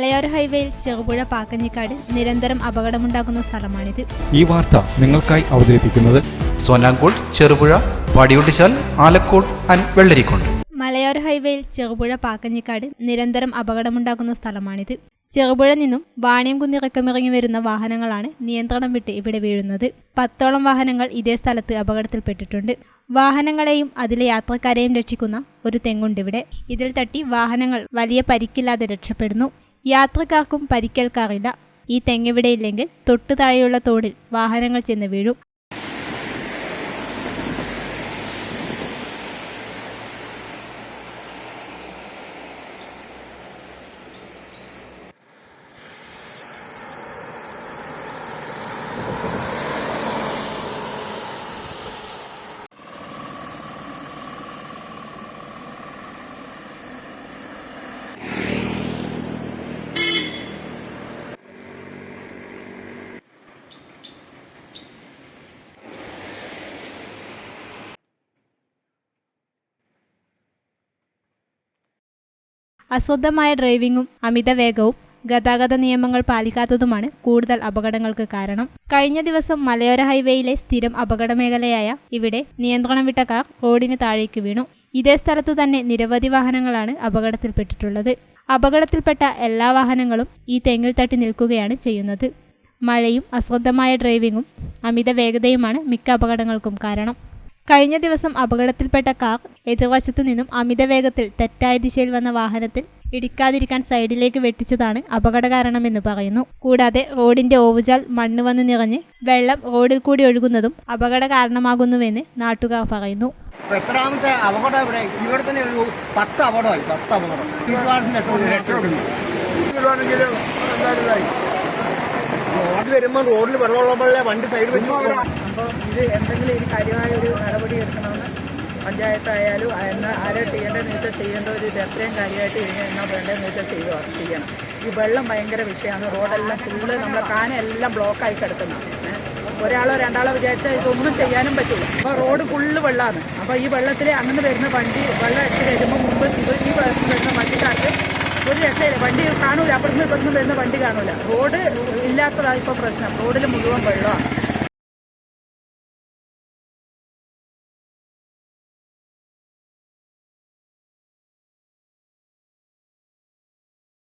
മലയോര ഹൈവേയിൽ ചെറുപുഴ പാക്കഞ്ഞിക്കാട് നിരന്തരം അപകടമുണ്ടാക്കുന്ന സ്ഥലമാണിത്. ഈ വാർത്ത നിങ്ങൾക്കായി അവതരിപ്പിക്കുന്നത് സോനാങ്കോട് ചെറുപുഴ പടിയൊട്ടിച്ചാൽ ആലക്കോട് ആൻഡ് വെള്ളരിക്കോട് മലയോര ഹൈവേയിൽ ചെറുപുഴ പാക്കഞ്ഞിക്കാട് നിരന്തരം അപകടമുണ്ടാക്കുന്ന സ്ഥലമാണിത്. ചെറുപുഴ നിന്നും വാണിയംകുന്ന് ഇറക്കമിറങ്ങി വരുന്ന വാഹനങ്ങളാണ് നിയന്ത്രണം വിട്ട് ഇവിടെ വീഴുന്നത്. പത്തോളം വാഹനങ്ങൾ ഇതേ സ്ഥലത്ത് അപകടത്തിൽപ്പെട്ടിട്ടുണ്ട്. വാഹനങ്ങളെയും അതിലെ യാത്രക്കാരെയും രക്ഷിക്കുന്ന ഒരു തെങ്ങുണ്ട് ഇവിടെ ഇതിൽ തട്ടി വാഹനങ്ങൾ വലിയ പരിക്കില്ലാതെ രക്ഷപ്പെടുന്നു. യാത്രക്കാർക്കും പരിക്കേൽക്കാറില്ല. ഈ തെങ്ങിവിടെയില്ലെങ്കിൽ തൊട്ടു താഴെയുള്ള തോടിൽ വാഹനങ്ങൾ ചെന്ന് വീഴും. അശ്രദ്ധമായ ഡ്രൈവിംഗും അമിത വേഗവും ഗതാഗത നിയമങ്ങൾ പാലിക്കാത്തതുമാണ് കൂടുതൽ അപകടങ്ങൾക്ക് കാരണം. കഴിഞ്ഞ ദിവസം മലയോര ഹൈവേയിലെ സ്ഥിരം അപകട മേഖലയായ ഇവിടെ നിയന്ത്രണം വിട്ട കാർ റോഡിന് താഴേക്ക് വീണു. ഇതേ സ്ഥലത്തു തന്നെ നിരവധി വാഹനങ്ങളാണ് അപകടത്തിൽപ്പെട്ടിട്ടുള്ളത്. അപകടത്തിൽപ്പെട്ട എല്ലാ വാഹനങ്ങളും ഈ തെങ്ങിൽ തട്ടി നിൽക്കുകയാണ് ചെയ്യുന്നത്. മഴയും അശ്രദ്ധമായ ഡ്രൈവിംഗും അമിത വേഗതയുമാണ് മിക്ക അപകടങ്ങൾക്കും കാരണം. കഴിഞ്ഞ ദിവസം അപകടത്തിൽപ്പെട്ട കാർ എതിർവശത്തു നിന്നും അമിത വേഗത്തിൽ തെറ്റായ ദിശയിൽ വന്ന വാഹനത്തിൽ ഇടിക്കാതിരിക്കാൻ സൈഡിലേക്ക് വെട്ടിച്ചതാണ് അപകട കാരണമെന്ന് പറയുന്നു. കൂടാതെ റോഡിന്റെ ഓവുചാൽ മണ്ണ് വന്ന് നിറഞ്ഞ് വെള്ളം റോഡിൽ കൂടി ഒഴുകുന്നതും അപകട കാരണമാകുന്നുവെന്ന് നാട്ടുകാർ പറയുന്നു. എത്രാമത്തെ അപകടം ഇവിടെ? ഇവിടെ തന്നെ ഒരു പത്ത് അപകടമായി. പത്ത് അപകടം. റോഡിൽ റോഡ് വരുമ്പോൾ റോഡിൽ വെള്ളമുള്ളപ്പോഴേ വണ്ടി സൈഡ് വെച്ച് അപ്പോൾ ഇത് എന്തെങ്കിലും ഒരു കാര്യമായ ഒരു നടപടി എടുക്കണമെന്ന് പഞ്ചായത്തായാലും എന്നാ ആരെ ചെയ്യേണ്ടതെന്ന് വെച്ചാൽ ചെയ്യേണ്ട ഒരു ഇത് എത്രയും കാര്യമായിട്ട് ഇതിനെ എന്നാ വേണ്ടതെന്ന് വെച്ചാൽ ചെയ്യുക ചെയ്യണം ഈ വെള്ളം ഭയങ്കര വിഷയമാണ്. റോഡെല്ലാം ഫുള്ള് നമ്മളെ കാനെല്ലാം ബ്ലോക്കായി കിടക്കുന്നു. ഒരാളോ രണ്ടാളോ വിചാരിച്ചാൽ ഇതൊന്നും ചെയ്യാനും പറ്റില്ല. അപ്പോൾ റോഡ് ഫുള്ള് വെള്ളമാണ് അപ്പോൾ ഈ വെള്ളത്തിൽ അങ്ങനെ വരുന്ന വണ്ടി വെള്ളം എടുത്ത് വരുമ്പോൾ മുമ്പ് ഇത് ഈ വെള്ളത്തിൽ വരുന്ന വണ്ടിക്കാർക്ക് ഒരു രക്ഷയില്ല. വണ്ടി കാണൂല. അപ്പുറത്തുനിന്ന് ഇപ്പുറത്തുനിന്ന് വരുന്ന വണ്ടി കാണൂല. റോഡ് ഇല്ലാത്തതാണ് ഇപ്പോൾ പ്രശ്നം. റോഡിൽ മുഴുവൻ വെള്ളമാണ്.